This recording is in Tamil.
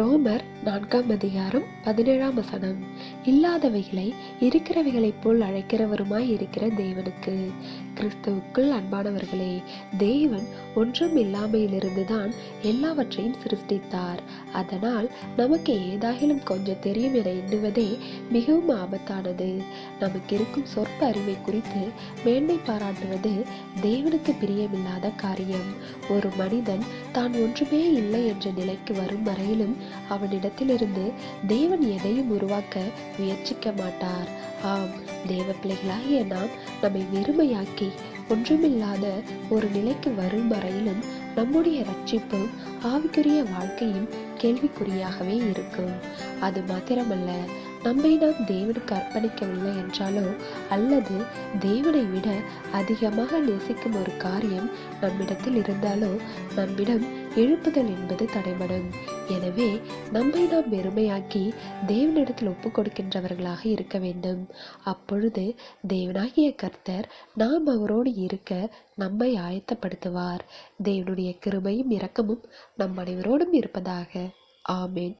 ரோமர் நான்காம் அதிகாரம் பதினேழாம் வசனம். இல்லாதவைகளை இருக்கிறவைகளைப் போல் அழைக்கிறவருமாய் இருக்கிற தேவனுக்கு. கிறிஸ்துவுக்குள் அன்பானவர்களே தேவன் ஒன்றும் இல்லாமையிலிருந்துதான் எல்லாவற்றையும் சிருஷ்டித்தார். அதனால் நமக்கு ஏதாகிலும் கொஞ்சம் தெரியும் என எண்ணுவதே மிகவும் ஆபத்தானது. நமக்கு இருக்கும் சொற்ப அறிவை குறித்து மேன்மை பாராட்டுவது தேவனுக்கு பிரியமில்லாத காரியம். ஒரு மனிதன் தான் ஒன்றுமே இல்லை என்ற நிலைக்கு வரும் வரையிலும் அவனிடத்திலிருந்து தேவன் எதையும் உருவாக்க முயற்சிக்க மாட்டார். ஆம் தேவ பிள்ளைகளாகிய நாம் நம்மை வெறுமையாக்கி ஒன்றுமில்லாத ஒரு நிலைக்கு வரும் வரையிலும் நம்முடைய ரட்சிப்பும் ஆவிக்குரிய வாழ்க்கையும் கேள்விக்குறியாகவே இருக்கும். அது மாத்திரமல்ல நம்மை நாம் தேவனுக்கு அர்ப்பணிக்கவில்லை என்றாலோ அல்லது தேவனை விட அதிகமாக நேசிக்கும் ஒரு காரியம் நம்மிடத்தில் இருந்தாலோ நம்மிடம் எழுப்புதல் என்பது தடைபடும். எனவே நம்மை நாம் வெறுமையாக்கி தேவனிடத்தில் ஒப்பு கொடுக்கின்றவர்களாக இருக்க வேண்டும். அப்பொழுது தேவனாகிய கர்த்தர் நாம் அவரோடு இருக்க நம்மை ஆயத்தப்படுத்துவார். தேவனுடைய கிருபையும் இரக்கமும் நம் அனைவரோடும் இருப்பதாக. ஆமேன்.